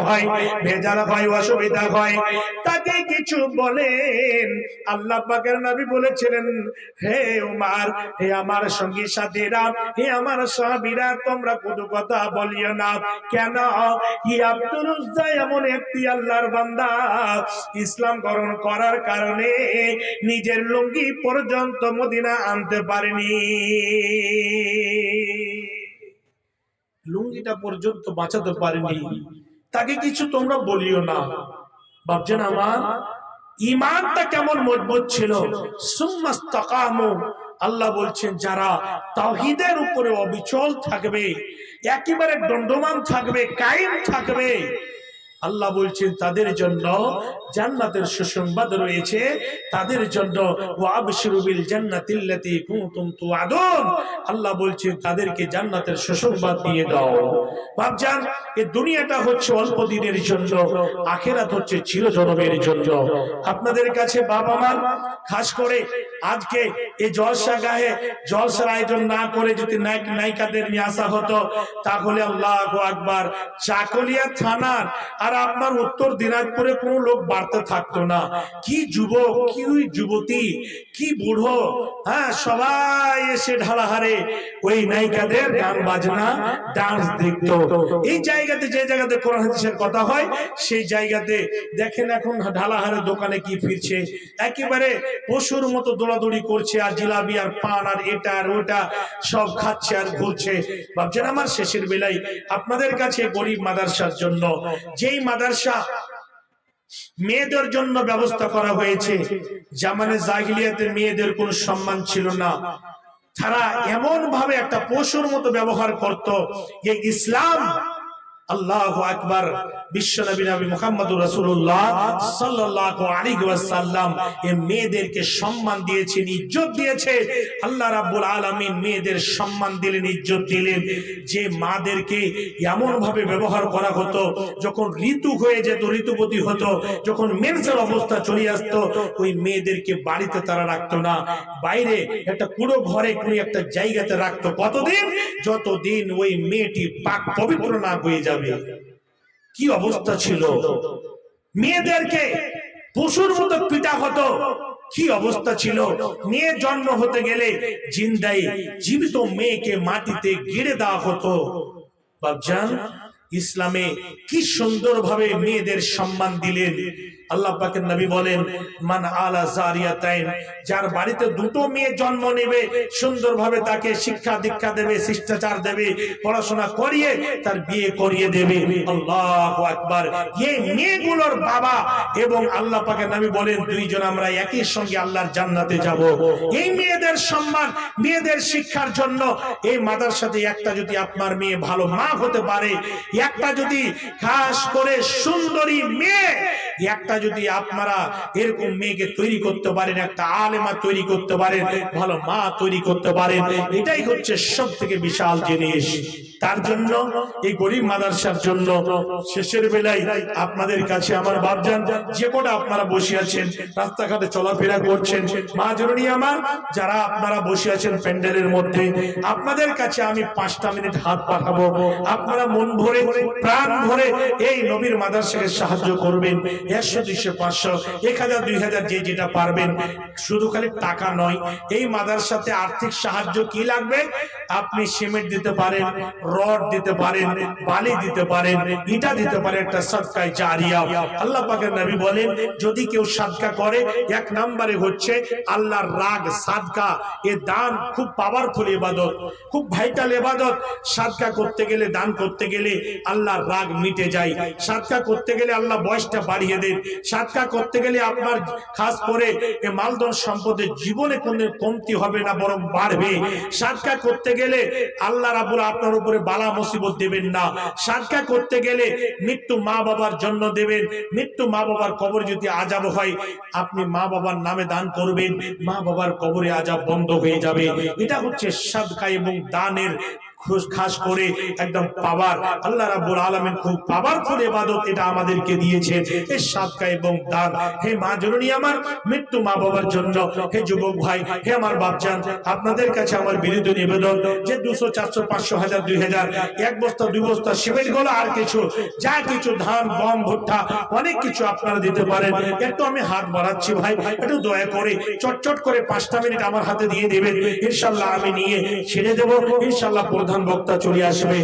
হয়, ভেজাল হয়, অসুবিধা হয়। তাকে কিছু বলেন। আল্লাহ পাকের বলেছিলেন, হে উমার, হে আমার সঙ্গী সাথীরা, হে আমার তোমরা কোনো কথা বলিও না। কেন? ই আব্দুল এমন একটি আল্লাহর বান্দা। ইসলাম গ্রহণ করার কারণে নিজের লুঙ্গি পর্যন্ত মদিনা আনতে পারেনি। লুঙ্গিটা পর্যন্ত বাঁচাতে পারেনি। তাকে কিছু তোমরা বলিও না। ভাবছেন আমার? ইমানটা কেমন মজবুত ছিল? আল্লাহ বলছেন, যারা তাহিদের উপরে অবিচল থাকবে, একেবারে দণ্ডমান থাকবে, কায়েম থাকবে আল্লাহ বলছেন, তাদের জন্য জান্নাতের সুসংবাদ রয়েছে। তাদের জন্য আল্লাহ বলছেন, তাদেরকে জান্নাতের সুসংবাদ দিয়ে দাও। ভাবজান এই দুনিয়াটা হচ্ছে অল্প দিনের জন্য, আখেরাত হচ্ছে চিরজনমের জন্য। আপনাদের কাছে বাবা মা খাস করে আজকে এই জলসা গায়ে জলসার আয়োজন না করে যদি নায়ক নায়িকাদের নিয়ে আসা হতো, তাহলে আল্লাহ আকবার চাকলিয়া থানার আর আপনার উত্তর দিনাজপুরে কোনো লোক বাড়তে থাকতো না। কি যুবক, কি ওই যুবতী, কি বুড়ো হ্যাঁ সবাই এসে ঢালাহারে ওই নায়িকাদের গান বাজনা, ডান্স দেখতো। এই জায়গাতে, যে জায়গাতে কোরআন হাদিসের কথা হয়, সেই জায়গাতে দেখেন এখন ঢালাহারে দোকানে কি ফিরছে। একেবারে পশুর মতো দৌড়াদৌড়ি করছে, আর জিলাবি আর পান, আর এটা, আর ওটা সব খাচ্ছে আর ঘুরছে। ভাবছেন আমার শেষের বেলায় আপনাদের কাছে গরিব মাদারসার জন্য যেই মাদারসা মেয়েদের জন্য ব্যবস্থা করা হয়েছে। জামানে জাহিলিয়াতে মেয়েদের কোনো সম্মান ছিল না। তারা এমন ভাবে একটা পশুর মতো ব্যবহার করত যে ইসলাম আল্লাহ আকবার। বিশ্ব নবী নবী মুহাম্মদুর রাসূলুল্লাহ সাল্লাল্লাহু আলাইহি ওয়াসাল্লাম এই মেয়েদেরকে সম্মান দিয়েছেন দিয়েছে আল্লাহ রাব্বুল আলামিন মেয়েদের সম্মান দিলেন দিলেন। যে মাদেরকে এমন ভাবে ব্যবহার করা হতো, যখন ঋতু হয়ে যেত, ঋতুপতি হতো, যখন মেন্সের অবস্থা চলে আসতো, ওই মেয়েদেরকে বাড়িতে তারা রাখতো না। বাইরে একটা পুরো ঘরে কোনো একটা জায়গাতে রাখতো। কতদিন? যতদিন ওই মেয়েটি পাক পবিত্র না হয়ে যাবে। কি অবস্থা ছিল? মেয়েদেরকে পশুর মতো পিটা হতো। কি অবস্থা ছিল? মেয়ে জন্ম হতে গেলে জিন্দাই জীবিত মেয়েকে মাটিতে গেড়ে দেওয়া হতো। বাবজান ইসলামে কি সুন্দরভাবে মেয়েদের সম্মান দিলেন। আল্লাহ নবী বলেন, মান যার বাড়িতে দুটো মেয়ে জন্ম নেবে, সুন্দরভাবে তাকে শিক্ষা দীক্ষা দেবে, শিষ্টাচার দেবে, পড়াশোনা করিয়ে তার বিয়ে করিয়ে দেবে। আকবার। এই মেয়েগুলোর বাবা এবং আল্লাহ নবী বলেন, দুইজন আমরা একই সঙ্গে আল্লাহর জান্নাতে যাব। এই মেয়েদের সম্মান, মেয়েদের শিক্ষার জন্য এই মাদ্রাসাতে একটা যদি আপনার মেয়ে ভালো মা হতে পারে, একটা যদি খাস করে সুন্দরী মেয়ে একটা যদি আপনারা এরকম মেয়েকে তৈরি করতে পারেন, একটা আলেমা তৈরি করতে পারেন, ভালো মা তৈরি করতে পারেন, এটাই হচ্ছে সব থেকে বিশাল জিনিস। তার জন্য এই গরিব মাদারসার জন্য শেষের বেলায় আপনাদের কাছে আমার বাপজান যে কটা আপনারা বসে আছেন, রাস্তাঘাটে চলাফেরা করছেন, মা জননী আমার, যারা আপনারা বসে আছেন প্যান্ডেলের মধ্যে, আপনাদের কাছে আমি পাঁচটা মিনিট হাত পাঠাবো। আপনারা মন ভরে, প্রাণ ভরে এই নবীর মাদারসাকে সাহায্য করবেন। একশো, দুইশো, পাঁচশো, এক হাজার, দুই হাজার, যে যেটা পারবেন। শুধু খালি টাকা নয়, এই মাদারসাতে আর্থিক সাহায্য কি লাগবে? আপনি সিমেন্ট দিতে পারেন রড দিতে পারেন, বালি দিতে পারেন, ইটা দিতে পারেন, একটা সদকায় জারিয়া। আল্লাহ পাকের নবী বলেন, যদি কেউ সাদকা করে, এক নম্বরে হচ্ছে আল্লাহর রাগ, সাদকা। এ দান খুব পাওয়ারফুল ইবাদত, খুব ভাইটাল ইবাদত। সাদকা করতে গেলে, দান করতে গেলে আল্লাহর রাগ মিটে যায়। সাদকা করতে গেলে আল্লাহ বয়সটা বাড়িয়ে দেন। সাদকা করতে গেলে আপনার খাস করে এ মালদন সম্পদের জীবনে কোনো কমতি হবে না, বরং বাড়বে। সাদকা করতে গেলে আল্লাহ রাবুল আপনার উপরে বালা মুসিবত দেবেন না। সাদকা করতে গেলে মৃত্যু মা বাবার জন্য দেবেন। মৃত্যু মা বাবার কবর যদি আজাব হয়, আপনি মা বাবার নামে দান করবেন। মা বাবার কবরে আজাব বন্ধ হয়ে যাবে। এটা হচ্ছে সাদকা এবং দানের খাস করে একদম পাওয়ার। আল্লাহ রাব্বুল আলামিন খুব পাওয়ারফুল ইবাদত এটা আমাদেরকে দিয়েছেন। এই সাদকা এবং দান, হে মা জননী আমার, মৃত্যু মা বাবার জন্য। হে যুবক ভাই, হে আমার বাপজান, আপনাদের কাছে আমার বিনীত নিবেদন যে দুশো, চারশো, পাঁচশো, হাজার, দুই হাজার, এক বস্তা, দুই বস্তা সিমেন্টগুলো আর কিছু, যা কিছু ধান, গম, ভুট্টা, অনেক কিছু আপনারা দিতে পারেন। একটু আমি হাত বাড়াচ্ছি ভাই, একটু দয়া করে, চটচট করে পাঁচটা মিনিট আমার হাতে দিয়ে দেবেন। ইনশাল্লাহ আমি নিয়ে ছেড়ে দেবো। ইনশাল্লাহ প্রধান বক্তা চলে আসবে।